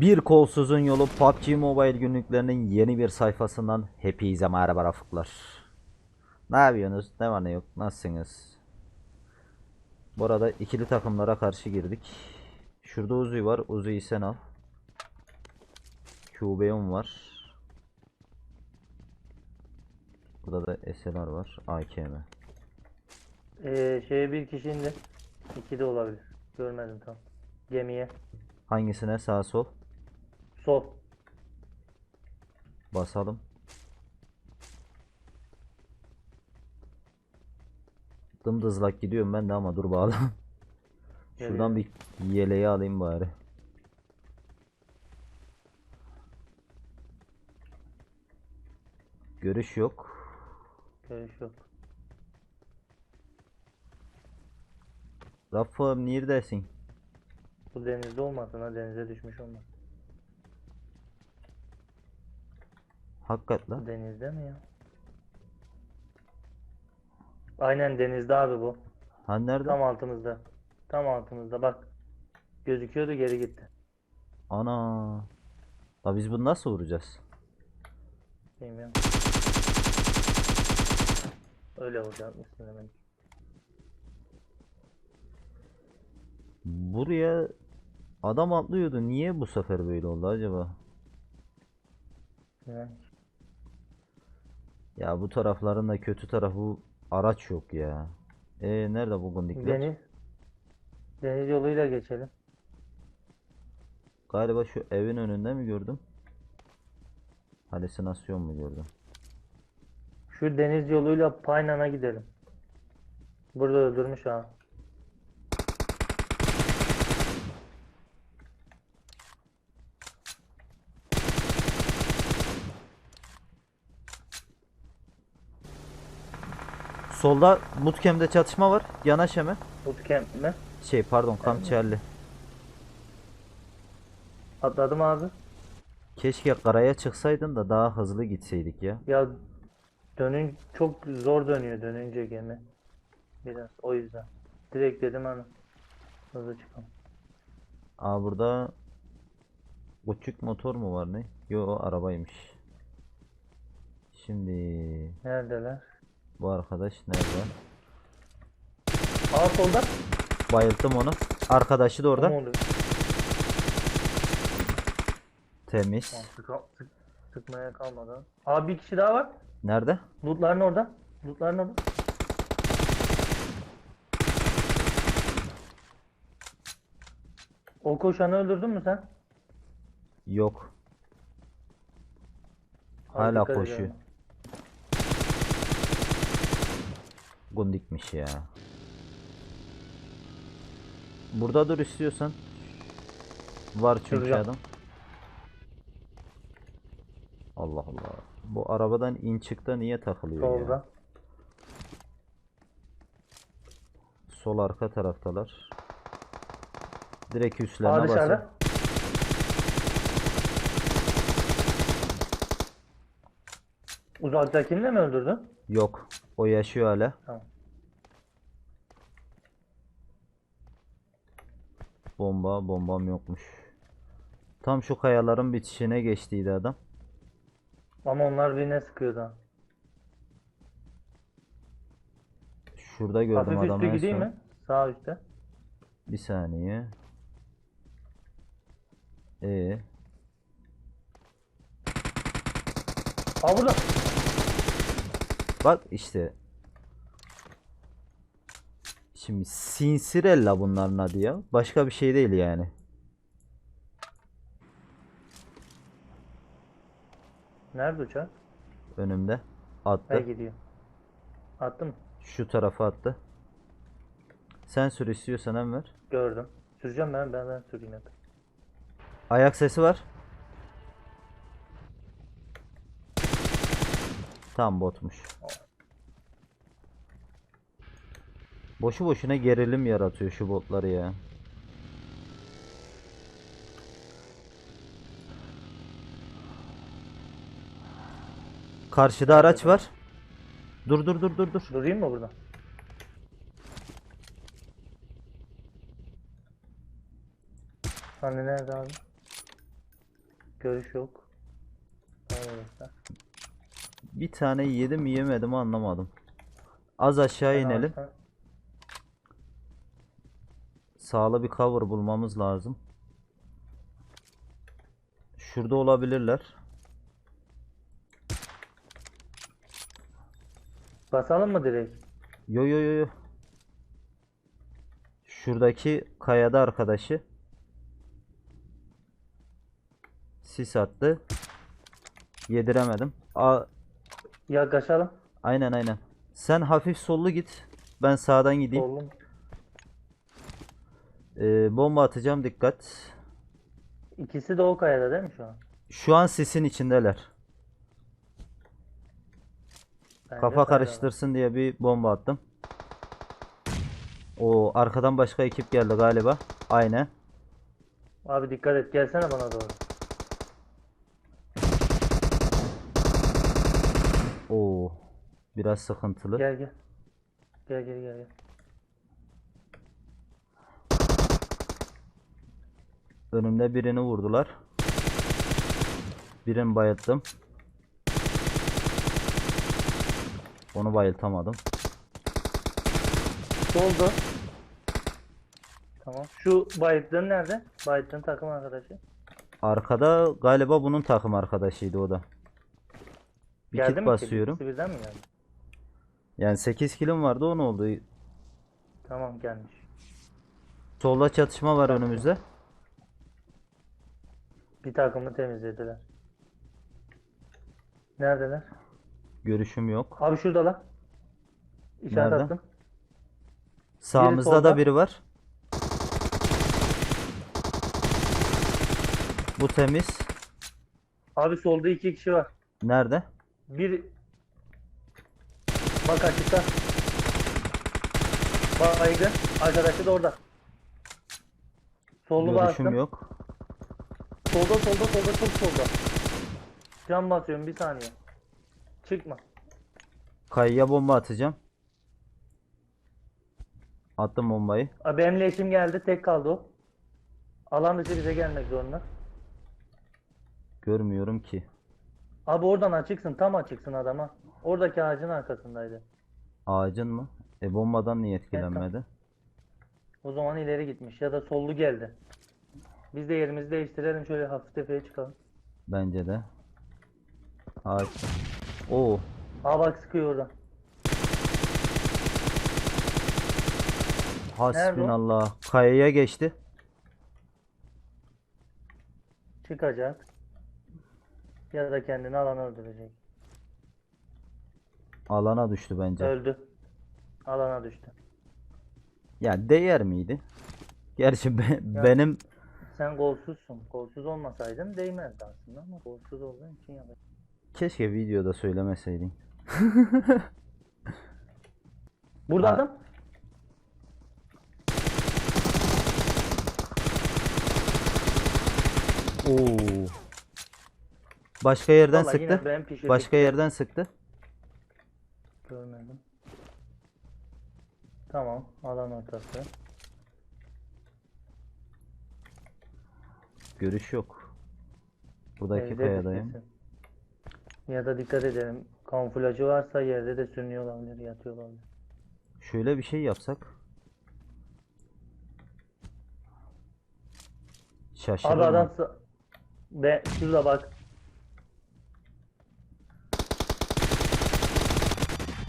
Bir kolsuzun yolu PUBG Mobile günlüklerinin yeni bir sayfasından hepinize merhaba rafıklar. Ne yapıyorsunuz? Ne var ne yok? Nasılsınız? Bu arada ikili takımlara karşı girdik. Şurada Uzi var. Uzi'yi sen al. QB'um var. Burada da SLR var. AKM. Ee, şeye bir kişi indi. İki de olabilir. Görmedim tam. Gemiye. Hangisine sağ sol? Sol. Basalım. Dımdızlak gidiyorum ben de ama dur bağlı. Şuradan bir yeleği alayım bari. Görüş yok. Görüş yok. Rafım neredesin? Bu denizde olmasın ha denize düşmüş olmaz. Hakikat lan. denizde mi ya? Aynen denizde abi bu. Ha nerede? Tam altımızda. Tam altımızda bak. Gözüküyordu geri gitti. Ana. La biz bunu nasıl vuracağız? Bilmiyorum. Öyle vuracakmışsın demek. Buraya adam atlıyordu. Niye bu sefer böyle oldu acaba? Yani. Ya bu tarafların da kötü tarafı araç yok ya. E nerede bu gundikler? Deniz. Deniz yoluyla geçelim. Galiba şu evin önünde mi gördüm? Halüsinasyon mu gördüm? Şu deniz yoluyla Paynan'a gidelim. Burada öldürmüş ha. Solda bootcamp'te çatışma var. Yanaş hemen. Bootcamp mi? Şey pardon Kamp. Atladım abi. Keşke karaya çıksaydın da daha hızlı gitseydik ya. Ya dönün çok zor dönüyor dönünce gemi. Biraz o yüzden. Direkt dedim hani. Hızlı çıkalım. Aa burada uçuk motor mu var ne? Yo o arabaymış. Şimdi Neredeler? Bu arkadaş nerede? Aa solda. Bayılttım onu. Arkadaşı da orada. Ne oluyor? Temiz. Tamam, sıka- sık- sıkmaya kalmadan. Aa bir kişi daha var. Nerede? Lootların orada. Lootların orada. O koşanı öldürdün mü sen? Yok. Hala koşuyor. edelim. Gundikmiş ya. Burada dur istiyorsan. Var çünkü Duracağım. adam. Allah Allah. Bu arabadan in çıkta niye takılıyor ya? Solda. Sol arka taraftalar. Direkt üstlerine basın. dışarıda. Uzaktakini de mi öldürdün? Yok. O yaşıyor hala. Tamam. Bomba, bombam yokmuş. Tam şu kayaların bitişine geçtiydi adam. Ama onlar birine sıkıyordu. ha. Şurada gördüm Hafif adamı üstü en gideyim son. mi? Sağ üstte. Bir saniye. Ee, Aa burada. Bak işte. Şimdi Sinsirella bunların adı ya. Başka bir şey değil yani. Nerede uçak? Önümde. Ha Attı. gidiyor. Attım. Şu tarafa attı. Sen sür istiyorsan Enver. Gördüm. Süreceğim ben ben ben süreyim. Ayak sesi var. Tam botmuş. Boşu boşuna gerilim yaratıyor şu botları ya. Karşıda araç var. Dur dur dur dur dur. Durayım mı burada? Hani nerede abi? Görüş yok. Orası. Bir tane yedim yemedim anlamadım. Az aşağı inelim. Sağlı bir cover bulmamız lazım. Şurada olabilirler. Basalım mı direkt? Yo yo yo yo. Şuradaki kayada arkadaşı. Sis attı. Yediremedim. A Yaklaşalım. aynen aynen. Sen hafif sollu git. Ben sağdan gideyim. Oğlum. Ee, bomba atacağım dikkat. İkisi de o kayada değil mi şu an? Şu an sisin içindeler. Bence Kafa kayada. karıştırsın diye bir bomba attım. O arkadan başka ekip geldi galiba. Aynen. Abi dikkat et. Gelsene bana doğru. Oo. Biraz sıkıntılı. Gel gel. Gel gel gel gel. Önümde birini vurdular. Birini bayılttım. Onu bayıltamadım. Soldu. Tamam. Şu Bayit'in nerede? Bayit'in takım arkadaşı. Arkada galiba bunun takım arkadaşıydı o da. Bir Geldi kit mi basıyorum. Birden mi geldi? Yani 8 kilim vardı o ne oldu? Tamam gelmiş. Solda çatışma var önümüzde. Bir takımı temizlediler. Neredeler? Görüşüm yok. Abi şuradalar. İşaret Nerede? attım. Sağımızda solda. da biri var. Bu temiz. Abi solda iki kişi var. Nerede? Bir bak açıkta. Baygın. Arkadaşı da orada. Sollu Görüşüm bastım. yok. Solda solda solda çok solda. Cam basıyorum bir saniye. Çıkma. Kayıya bomba atacağım. Attım bombayı. Abi benim leşim geldi. Tek kaldı o. Alan dışı bize gelmek zorunda. Görmüyorum ki. Abi oradan açıksın. Tam açıksın adama. Oradaki ağacın arkasındaydı. Ağacın mı? E bombadan niye etkilenmedi? O zaman ileri gitmiş ya da sollu geldi. Biz de yerimizi değiştirelim şöyle hafif tepeye çıkalım. Bence de. Ağaç. Oo. Aa bak sıkıyor oradan. Hasbinallah. Kayaya geçti. Çıkacak. Ya da kendini alana öldürecek. Alana düştü bence. Öldü. Alana düştü. Ya değer miydi? Gerçi be- benim Sen golsüzsün. Golsüz olmasaydın değmezdi aslında ama golsüz olduğun için yapacak. keşke videoda söylemeseydin. Burada Ha. adam. Oo. Başka yerden Vallahi yine sıktı. ben. Başka yerden sıktı. Görmedim. Tamam. Alan ortası. Görüş yok. Buradaki Evde kayadayım. Ya da dikkat edelim. Kamuflajı varsa yerde de sürünüyor olabilir, yatıyor olabilir. Şöyle bir şey yapsak. Şaşırır Abi adam sa- Be şurada bak.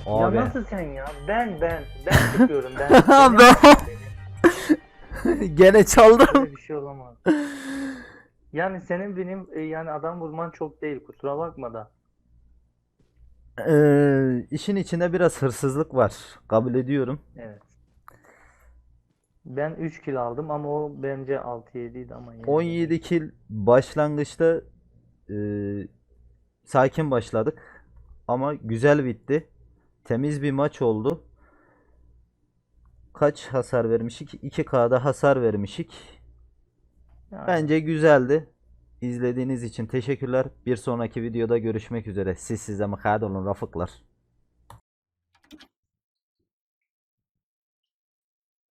Ya Abi. nasıl sen ya? Ben ben ben çıkıyorum ben. ben. Gene çaldım. Böyle bir şey olamaz. Yani senin benim e, yani adam vurman çok değil kusura bakma da. Ee, işin içinde biraz hırsızlık var. Kabul ediyorum. Evet. Ben 3 kill aldım ama o bence 6-7 idi ama yine de. 17 kill başlangıçta e, sakin başladık. Ama güzel bitti. Temiz bir maç oldu. Kaç hasar vermişik? 2K'da hasar vermişik. Yani Bence güzeldi. İzlediğiniz için teşekkürler. Bir sonraki videoda görüşmek üzere. Siz size mukadder olun rafıklar.